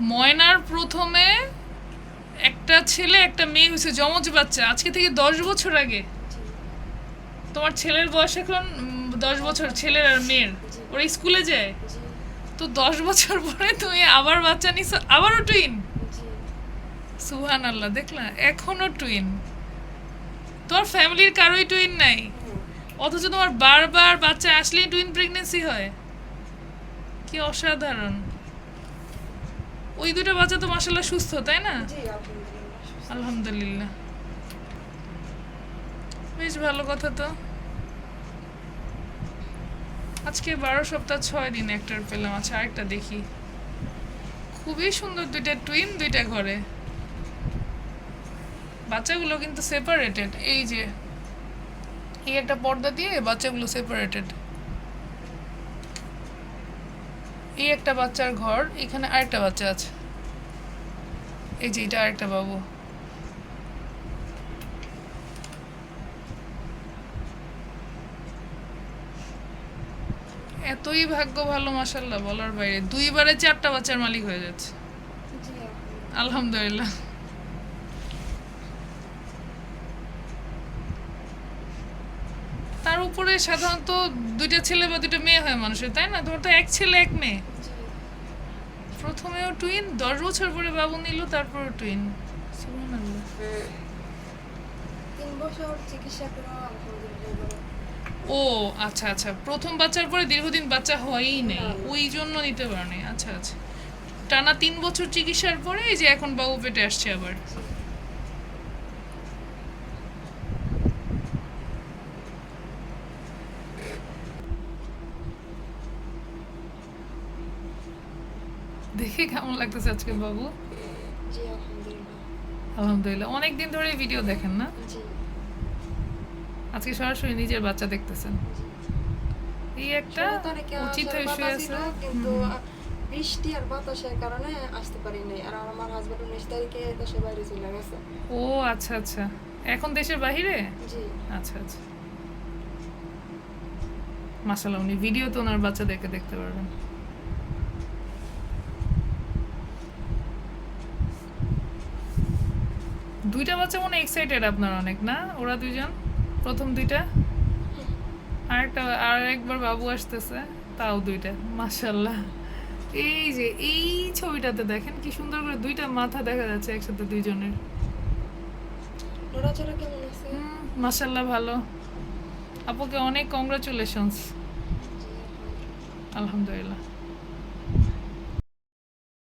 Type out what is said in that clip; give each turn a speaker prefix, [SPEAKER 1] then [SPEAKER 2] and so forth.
[SPEAKER 1] ময়নার প্রথমে একটা ছেলে, একটা মেয়ে হয়েছে, যমজ বাচ্চা। আজকে থেকে দশ বছর আগে। তোমার ছেলের বয়স এখন দশ বছর, ছেলের আর মেয়ের। ওরা স্কুলে যায়। তো দশ বছর পরে তুমি আবার বাচ্চা নিছো, আবারও টুইন সুহান আল্লাহ দেখলা? এখনও টুইন তোমার ফ্যামিলির কারোই টুইন নাই। অথচ তোমার বারবার বাচ্চা আসলেই টুইন প্রেগনেন্সি হয়। কি অসাধারণ। ওই দুটো বাচ্চা তো মাসাল্লাহ সুস্থ তাই না?
[SPEAKER 2] আলহামদুলিল্লাহ।
[SPEAKER 1] বেশ ভালো কথা তো। আজকে বারো সপ্তাহ ছয় দিন একটার পেলাম। আচ্ছা আরেকটা দেখি। খুবই সুন্দর দুইটা টুইন দুইটা ঘরে। বাচ্চাগুলো কিন্তু সেপারেটেড এই যে এই একটা পর্দা দিয়ে বাচ্চাগুলো সেপারেটেড এই একটা বাচ্চার ঘর এখানে আরেকটা বাচ্চা আছে। এই যে এটা আরেকটা বাবু। এতই ভাগ্য ভালো মাসাল্লাহ বলার বাইরে। দুইবারে চারটা বাচ্চার মালিক হয়ে যাচ্ছে। আলহামদুলিল্লাহ। তার উপরে সাধারণত দুইটা ছেলে বা দুইটা মেয়ে হয় মানুষের তাই না? তোমার তো এক ছেলে এক মেয়ে। প্রথমেও টুইন দশ বছর পরে বাবু নিল তারপর টুইন
[SPEAKER 2] তিন বছর চিকিৎসা
[SPEAKER 1] ও আচ্ছা আচ্ছা। প্রথম বাচ্চার পরে দীর্ঘদিন বাচ্চা হয়ই নেই। ওই জন্য নিতে পারেনি। আচ্ছা আচ্ছা। টানা তিন বছর চিকিৎসার পরে এই যে এখন বাবু পেটে আসছে আবার। দেখে কেমন লাগতেছে আজকে বাবু?
[SPEAKER 2] আলহামদুলিল্লাহ।
[SPEAKER 1] আলহামদুলিল্লাহ। অনেক দিন ধরে ভিডিও দেখেন না? আজকে সরাসরি নিজের বাচ্চা দেখতেছেন। এই একটা উচিত হয়ে শুয়ে আছে।
[SPEAKER 2] কিন্তু বৃষ্টি আর বাতাসের কারণে আসতে পারি নাই। আর আমার হাজবেন্ড উনিশ তারিখে দেশের বাইরে চলে গেছে।
[SPEAKER 1] ও আচ্ছা আচ্ছা। এখন দেশের বাহিরে?
[SPEAKER 2] জি।
[SPEAKER 1] আচ্ছা আচ্ছা। মাসাল্লাহ উনি ভিডিও তো ওনার বাচ্চাদেরকে দেখতে পারবেন। দুইটা বাচ্চা মনে এক্সাইটেড আপনার অনেক না? ওরা দুইজন? প্রথম দুইটা? আরেকটা আর একবার বাবু আসতেছে তাও দুইটা মাশাল্লাহ এই যে এই ছবিটাতে দেখেন কি সুন্দর করে দুইটা মাথা দেখা যাচ্ছে একসাথে দুইজনের।
[SPEAKER 2] নড়াচড়া কেমন আছে?
[SPEAKER 1] হুম, মাশাল্লাহ ভালো। আপুকে অনেক কংগ্রাচুলেশনস। আলহামদুলিল্লাহ।